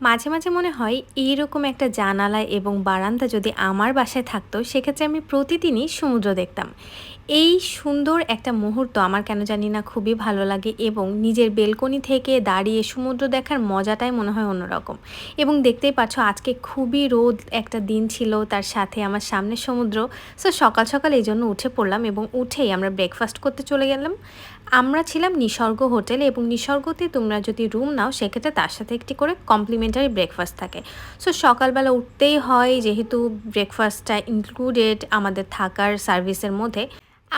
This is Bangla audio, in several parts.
মাঝে মাঝে মনে হয় এইরকম একটা জানালা এবং বারান্দা যদি আমার বাসায় থাকতো, সেক্ষেত্রে আমি প্রতিদিনই সমুদ্র দেখতাম। এই সুন্দর একটা মুহূর্ত আমার কেন জানি না খুবই ভালো লাগে এবং নিজের বেলকনি থেকে দাঁড়িয়ে সমুদ্র দেখার মজাটাই মনে হয় অন্যরকম। এবং দেখতেই পাচ্ছ আজকে খুবই রোদ একটা দিন ছিল তার সাথে আমার সামনে সমুদ্র। সো সকাল সকাল এই জন্য উঠে পড়লাম এবং উঠেই আমরা ব্রেকফাস্ট করতে চলে গেলাম। আমরা ছিলাম নিসর্গ হোটেলে এবং নিসর্গতে তোমরা যদি রুম নাও, সেক্ষেত্রে তার সাথে একটি করে কমপ্লিমেন্টারি ব্রেকফাস্ট থাকে। সো সকালবেলা উঠতেই হয়, যেহেতু ব্রেকফাস্টটা ইনক্লুডেড আমাদের থাকার সার্ভিসের মধ্যে।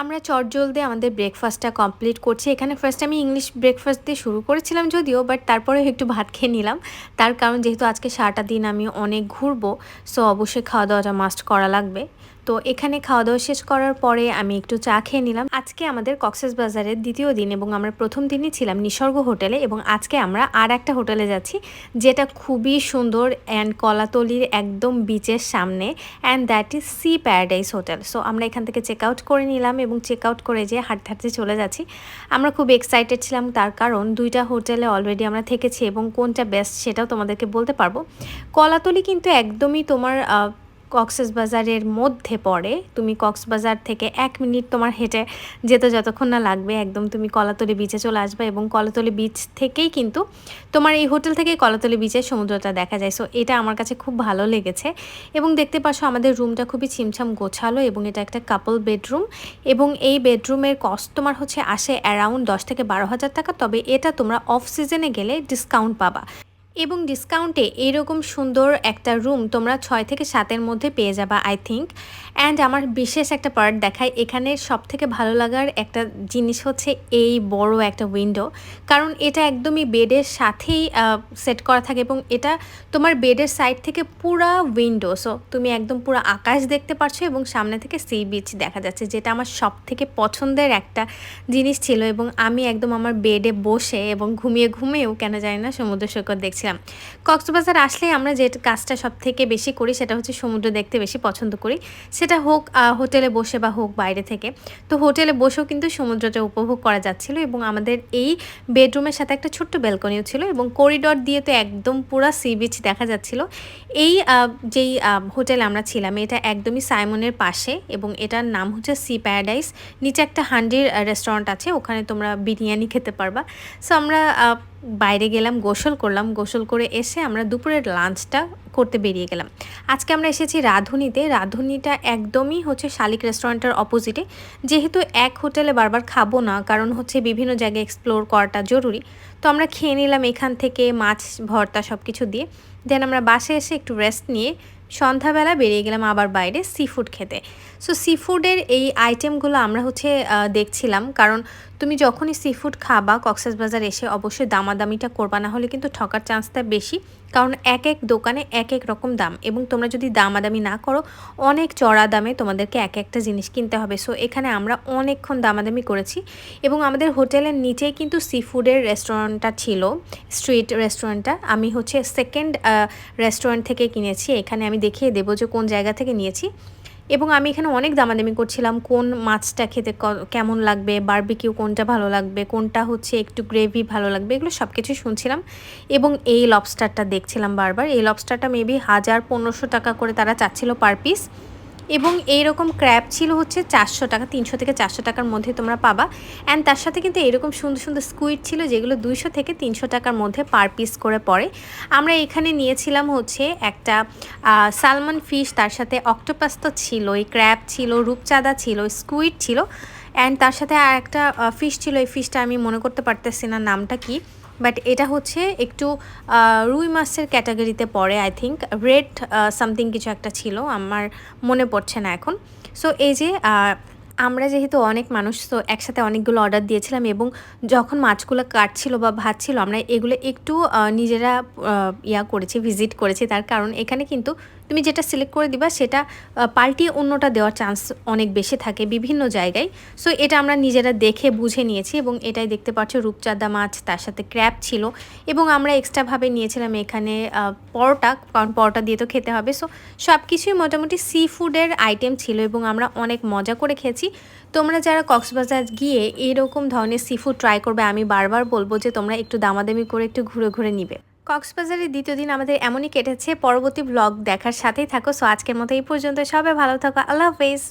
আমরা চটজলদি আমাদের ব্রেকফাস্টটা কমপ্লিট করছি। এখানে ফার্স্ট আমি ইংলিশ ব্রেকফাস্ট দিয়ে শুরু করেছিলাম যদিও বাট তারপরে একটু ভাত খেয়ে নিলাম। তার কারণ যেহেতু আজকে সারাটা দিন আমি অনেক ঘুরবো, সো অবশ্যই খাওয়া দাওয়াটা মাস্ট করা লাগবে। তো এখানে খাওয়া দাওয়া শেষ করার পরে আমি একটু চা খেয়ে নিলাম। আজকে আমাদের কক্সেস বাজারের দ্বিতীয় দিন এবং আমরা প্রথম দিনই ছিলাম নিসর্গ হোটেলে এবং আজকে আমরা আর একটা হোটেলে যাচ্ছি, যেটা খুবই সুন্দর অ্যান্ড কলাতলির একদম বিচের সামনে and that is Sea Paradise hotel so আমরা এখান থেকে চেক আউট করে নিলাম এবং চেক আউট করে যে হাঁটতে হাঁটতে চলে যাচ্ছি। আমরা খুব এক্সাইটেড ছিলাম, তার কারণ দুইটা হোটেলে অলরেডি আমরা থেকেছি এবং কোনটা বেস্ট সেটাও তোমাদেরকে বলতে পারব। কলাতলি কিন্তু একদমই তোমার কক্সেস বাজারের মধ্যে পড়ে, তুমি কক্সবাজার থেকে এক মিনিট তোমার হেঁটে যেতে যতক্ষণ না লাগবে, একদম তুমি কলাতলি বিচে চলে আসবে এবং কলাতলি বিচ থেকেই কিন্তু তোমার এই হোটেল থেকেই কলাতলি বিচের সমুদ্রটা দেখা যায়। সো এটা আমার কাছে খুব ভালো লেগেছে এবং দেখতে পাচ্ছ আমাদের রুমটা খুবই ছিমছাম গোছালো এবং এটা একটা কাপল বেডরুম এবং এই বেডরুমের কস্ট তোমার হচ্ছে আসে অ্যারাউন্ড দশ থেকে বারো হাজার টাকা, তবে এটা তোমরা অফ সিজনে গেলে ডিসকাউন্ট পাবা। এবং ডিসকাউন্টে এরকম সুন্দর একটা রুম তোমরা ছয় থেকে সাতের মধ্যে পেয়ে যাবা আই থিঙ্ক অ্যান্ড আমার বিশেষ একটা পার্ট দেখায় এখানে সব থেকে ভালো লাগার একটা জিনিস হচ্ছে এই বড় একটা উইন্ডো কারণ এটা একদমই বেডের সাথেই সেট করা থাকে এবং এটা তোমার বেডের সাইড থেকে পুরা উইন্ডো সো তুমি একদম পুরো আকাশ দেখতে পারছ এবং সামনে থেকে সি বিচ দেখা যাচ্ছে, যেটা আমার সব থেকে পছন্দের একটা জিনিস ছিল এবং আমি একদম আমার বেডে বসে এবং ঘুমিয়ে ঘুমিয়েও কেন জানি না সমুদ্র সৈকত দেখছি বলছিলাম কক্সবাজার আসলে আমরা যে কাজটা সব থেকে বেশি করি সেটা হচ্ছে সমুদ্র দেখতে বেশি পছন্দ করি। সেটা হোক হোটেলে বসে বা হোক বাইরে থেকে। তো হোটেলে বসেও কিন্তু সমুদ্রটা উপভোগ করা যাচ্ছিল এবং আমাদের এই বেডরুমের সাথে একটা ছোট্ট ব্যালকনিও ছিল এবং করিডর দিয়ে তো একদম পুরো সি বিচ দেখা যাচ্ছিল। এই যেই হোটেলে আমরা ছিলাম, এটা একদমই সাইমনের পাশে এবং এটার নাম হচ্ছে সি প্যারাডাইস। নিচে একটা হান্ডির রেস্টুরেন্ট আছে, ওখানে তোমরা বিরিয়ানি খেতে পারবা। সো আমরা বাইরে গেলাম, গোসল করলাম, গোসল করে এসে আমরা দুপুরের লাঞ্চটা করতে বেরিয়ে গেলাম। আজকে আমরা এসেছি রাঁধুনিতে। রাঁধুনিটা একদমই হচ্ছে শালিক রেস্টুরেন্টের অপোজিটে। যেহেতু এক হোটেলে বারবার খাব না, কারণ হচ্ছে বিভিন্ন জায়গায় এক্সপ্লোর করাটা জরুরি। তো আমরা খেয়ে নিলাম এখান থেকে মাছ, ভর্তা সব কিছু দিয়ে। দেন আমরা বাসে এসে একটু রেস্ট নিয়ে সন্ধ্যাবেলা বেরিয়ে গেলাম আবার বাইরে সি ফুড খেতে। সো সি ফুডের এই আইটেমগুলো আমরা হচ্ছে দেখছিলাম। কারণ তুমি যখনই সি ফুড খাবা কক্সেস বাজার এসে অবশ্যই দামাদামিটা করবা, না হলে কিন্তু ঠকার চান্সটা বেশি। কারণ এক এক দোকানে এক এক রকম দাম এবং তোমরা যদি দামাদামি না করো, অনেক চড়া দামে তোমাদেরকে এক একটা জিনিস কিনতে হবে। সো এখানে আমরা অনেকক্ষণ দামাদামি করেছি এবং আমাদের হোটেলের নিচেই কিন্তু সি ফুডের রেস্টুরেন্টটা ছিল স্ট্রিট রেস্টুরেন্টটা আমি হচ্ছে সেকেন্ড রেস্টুরেন্ট থেকে কিনেছি। এখানে আমি দেখিয়ে দেবো যে কোন জায়গা থেকে নিয়েছি। এবং আমি এখানে অনেক দামাদামি করছিলাম, কোন মাছটা খেতে কেমন লাগবে বারবিকিউ কোনটা ভালো লাগবে, কোনটা হচ্ছে একটু গ্রেভি ভালো লাগবে, এগুলো সব কিছু শুনছিলাম এবং এই লবস্টারটা দেখছিলাম বারবার। এই লবস্টারটা মেবি হাজার পনেরোশো টাকা করে তারা চাচ্ছিল পার পিস এবং এইরকম ক্র্যাপ ছিল হচ্ছে চারশো টাকা, তিনশো থেকে চারশো টাকার মধ্যে তোমরা পাবা। অ্যান্ড তার সাথে কিন্তু এরকম সুন্দর সুন্দর স্কুইড ছিল যেগুলো দুইশো থেকে তিনশো টাকার মধ্যে পার পিস করে পড়ে। আমরা এখানে নিয়েছিলাম হচ্ছে একটা সালমন ফিশ তার সাথে অক্টোপাস তো ছিলই ক্র্যাপ ছিল, রূপচাঁদা ছিল স্কুইড ছিল। অ্যান্ড তার সাথে আর একটা ফিশ ছিল, এই ফিশটা আমি মনে করতে পারতেছি না নামটা কি। বাট এটা হচ্ছে একটু রুই মাছের ক্যাটাগরিতে পড়ে আই থিঙ্ক রেড সামথিং কিছু একটা ছিল, আমার মনে পড়ছে না এখন। সো এই যে আমরা যেহেতু অনেক মানুষ, তো একসাথে অনেকগুলো অর্ডার দিয়েছিলাম এবং যখন মাছগুলো কাটছিল বা ভাজছিল, আমরা এগুলো একটু নিজেরা ইয়া করেছি ভিজিট করেছি। তার কারণ এখানে কিন্তু তুমি যেটা সিলেক্ট করে দিবা, সেটা পাল্টিয়ে অন্যটা দেওয়ার চান্স অনেক বেশি থাকে বিভিন্ন জায়গায়। সো এটা আমরা নিজেরা দেখে বুঝে নিয়েছি এবং এটাই দেখতে পাচ্ছ রূপচাঁদা মাছ, তার সাথে ক্র্যাপ ছিল এবং আমরা এক্সট্রাভাবে নিয়েছিলাম এখানে পরোটা, কারণ পরোটা দিয়ে তো খেতে হবে। সো সব কিছুই মোটামুটি সি ফুডের আইটেম ছিল এবং আমরা অনেক মজা করে খেয়েছি। তোমরা যারা কক্সবাজার গিয়ে এরকম ধরনের সি ফুড ট্রাই করবে, আমি বারবার বলব যে তোমরা একটু দামাদামি করে একটু ঘুরে ঘুরে নিবে। কক্সবাজারের দ্বিতীয় দিন আমাদের এমনই কেটেছে। পরবর্তী ব্লগ দেখার সাথেই থাকো। সো আজকের মতো এই পর্যন্ত। সবাই ভালো থাকো। আল্লাহ হাফেজ।